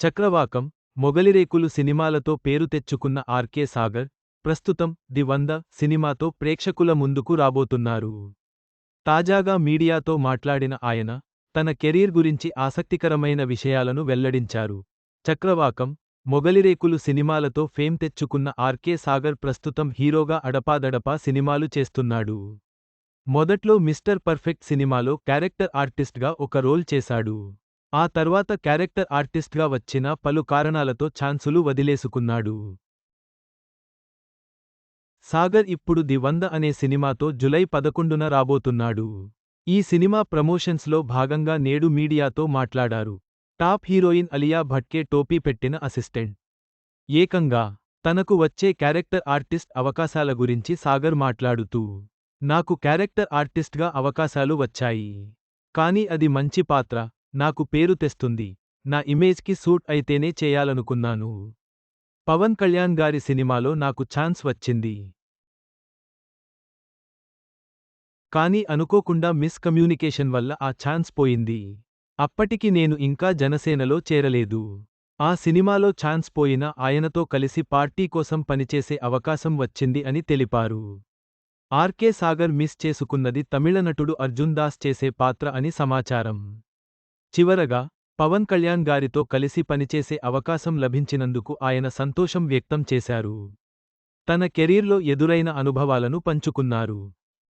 చక్రవాకం మొగలిరేకులు సినిమాలతో పేరు తెచ్చుకున్న ఆర్కే సాగర్ ప్రస్తుతం ది వంద సినిమాతో ప్రేక్షకుల ముందుకు రాబోతున్నారు. తాజాగా మీడియాతో మాట్లాడిన ఆయన తన కెరీర్ గురించి ఆసక్తికరమైన విషయాలను వెల్లడించారు. చక్రవాకం మొగలిరేకులు సినిమాలతో ఫేమ్ తెచ్చుకున్న ఆర్కే సాగర్ ప్రస్తుతం హీరోగా అడపాదడపా సినిమాలు చేస్తున్నాడు. మొదట్లో మిస్టర్ పర్ఫెక్ట్ సినిమాలో క్యారెక్టర్ ఆర్టిస్ట్గా ఒక రోల్ చేశాడు. ఆ తర్వాత క్యారెక్టర్ ఆర్టిస్ట్గా వచ్చిన పలు కారణాలతో ఛాన్సులు వదిలేసుకున్నాడు. సాగర్ ఇప్పుడు ది వంద అనే సినిమాతో జులై పదకొండున రాబోతున్నాడు. ఈ సినిమా ప్రమోషన్స్లో భాగంగా నేడు మీడియాతో మాట్లాడారు. టాప్ హీరోయిన్ అలియా భట్కే టోపీ పెట్టిన అసిస్టెంట్. ఏకంగా తనకు వచ్చే క్యారెక్టర్ ఆర్టిస్ట్ అవకాశాల గురించి సాగర్ మాట్లాడుతూ నాకు క్యారెక్టర్ ఆర్టిస్ట్గా అవకాశాలు వచ్చాయి. కానీ అది మంచి పాత్ర నాకు పేరు తెస్తుంది. నా ఇమేజ్కి సూట్ అయితేనే చేయాలనుకున్నాను. పవన్ కళ్యాణ్ గారి సినిమాలో నాకు ఛాన్స్ వచ్చింది. కానీ అనుకోకుండా మిస్ కమ్యూనికేషన్ వల్ల ఆ ఛాన్స్ పోయింది. అప్పటికి నేను ఇంకా జనసేనలో చేరలేదు. ఆ సినిమాలో ఛాన్స్ పోయిన ఆయనతో కలిసి పార్టీ కోసం పనిచేసే అవకాశం వచ్చింది అని తెలిపారు. ఆర్కే సాగర్ మిస్ చేసుకున్నది తమిళ నటుడు అర్జున్ దాస్ చేసే పాత్ర అని సమాచారం. చివరగా పవన్ కళ్యాణ్ గారితో కలిసి పనిచేసే అవకాశం లభించినందుకు ఆయన సంతోషం వ్యక్తం చేశారు. తన కెరీర్లో ఎదురైన అనుభవాలను పంచుకున్నారు.